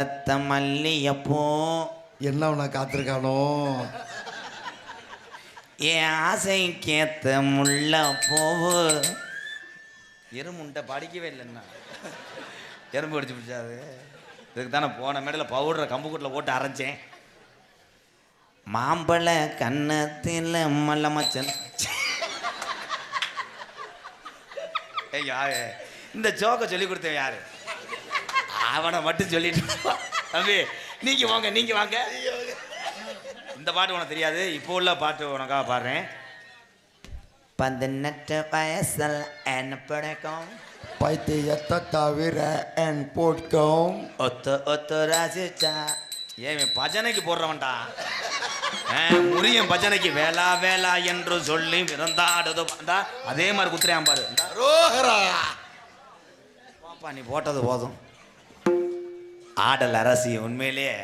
ரத்த மல்லியப்பூ. என்ன உன காத்திருக்கானோ? என் ஆசைக்கேத்த முல்ல பூவு எறும்புண்ட படிக்கவே இல்லைன்னா எறும்பு அடிச்சு பிடிச்சாது இதுக்கு தானே போன மேடையில் பவுடரை கம்புக்கூட்டில் போட்டு அரைச்சேன். மாம்பழ கன்னத்தில் மல்ல மச்சன். யாரு? இந்த ஜோக்கை சொல்லி கொடுத்தேன் யாரு? அவனை மட்டும் சொல்லிட்டு. தம்பி நீங்க வாங்க நீங்க வாங்க. இந்த பாட்டு உனக்கு தெரியாது. இப்போ உள்ள பாட்டு உனக்காக பாடுறேன். பதினெட்டு வயசில் என்ன பிடிக்கும் பைத்தியத்தை தவிர என் போட்கும் ஒத்து ஒத்து ரசிச்சா. ஏன் பஜனைக்கு போடுறவன்டா. ஆ, முறியன் பஜனைக்கு வேளா வேளா என்று சொல்லி விருந்தாடுது. அதே மாதிரி குத்துறையான் பாரு. ரோஹரா பாப்பா நீ போட்டது போதும். ஆடல் அரசி உண்மையிலேயே.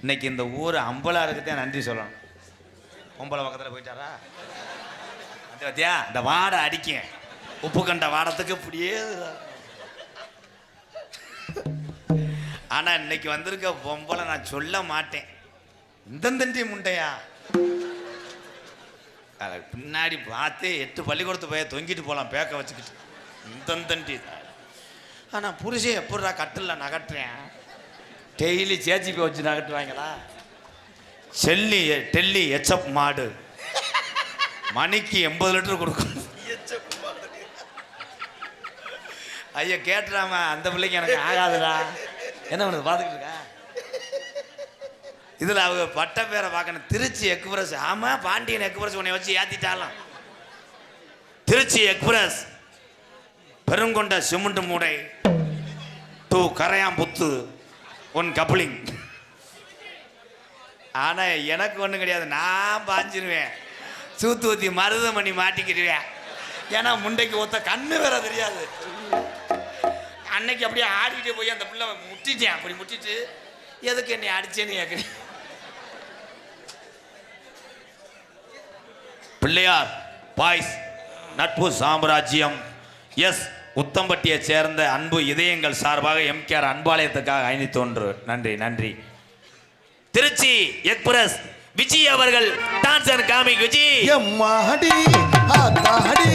இன்னைக்கு இந்த ஊர் அம்பலா இருக்கிறதே நன்றி சொல்லணும். பொம்பளை பக்கத்தில் போயிட்டாரா? அது பார்த்தியா இந்த வாடை அடிக்கும் உப்பு கண்ட வாடத்துக்கு இப்படியே ஆனால் இன்னைக்கு வந்திருக்க பொம்பளை நான் சொல்ல மாட்டேன். இந்த தண்டி முண்டையா பின்னாடி பார்த்து எட்டு பள்ளிக்கூடத்து போய் தொங்கிட்டு போகலாம் பேக்க வச்சுக்கிட்டு. இந்த தண்டி ஆனால் புருஷன் எப்படா கட்டில் நகட்டுறேன்? டெய்லி சேச்சி போய் வச்சு நகட்டுவாங்களா? செல்லி டெல்லி எச்சப் மாடு. மணிக்கு எண்பது லிட்டர் கொடுக்கும். ஐயா கேட்டுறாம அந்த பிள்ளைக்கு எனக்கு ஆகாதுடா. என்ன பண்ணுது பார்த்துக்கிட்டு இருக்கா? இதில் அவங்க பட்ட பேரை பார்க்கணும். திருச்சி எக்ஸ்பிரஸ். ஆமாம் பாண்டியன் எக்ஸ்பிரஸ் உன்னை வச்சு ஏற்றிட்டாலாம் திருச்சி எக்ஸ்பிரஸ். பெருங்கொண்ட சிமெண்ட் மூடை. டூ கரையாம்புத்து ஒன் கப்ளிங். ஆனால் எனக்கு ஒன்றும் கிடையாது. நான் பாஞ்சிருவேன். சூத்து ஊத்தி மருதமணி மாட்டிக்கிடுவேன். ஏன்னா முண்டைக்கு ஒத்த கண்ணு வேற தெரியாது. அன்னைக்கு அப்படியே ஆடிக்கிட்டு போய் அந்த பிள்ளை முட்டிட்டேன். அப்படி முட்டிட்டு எதுக்கு என்னை அடிச்சேன்னு கேட்குறேன் பிள்ளையார் பாய்ஸ் நட்பு சாம்ராஜ்யம் எஸ் உத்தம்பட்டியை சேர்ந்த அன்பு இதயங்கள் சார்பாக எம்கேஆர் அன்பாலயத்துக்காக ஐந்து தோன்று. நன்றி நன்றி. திருச்சி எக்ஸ்பிரஸ் விஜய் அவர்கள் காமி காமிக் விஜய் எம்மாடி ஆத்தாடி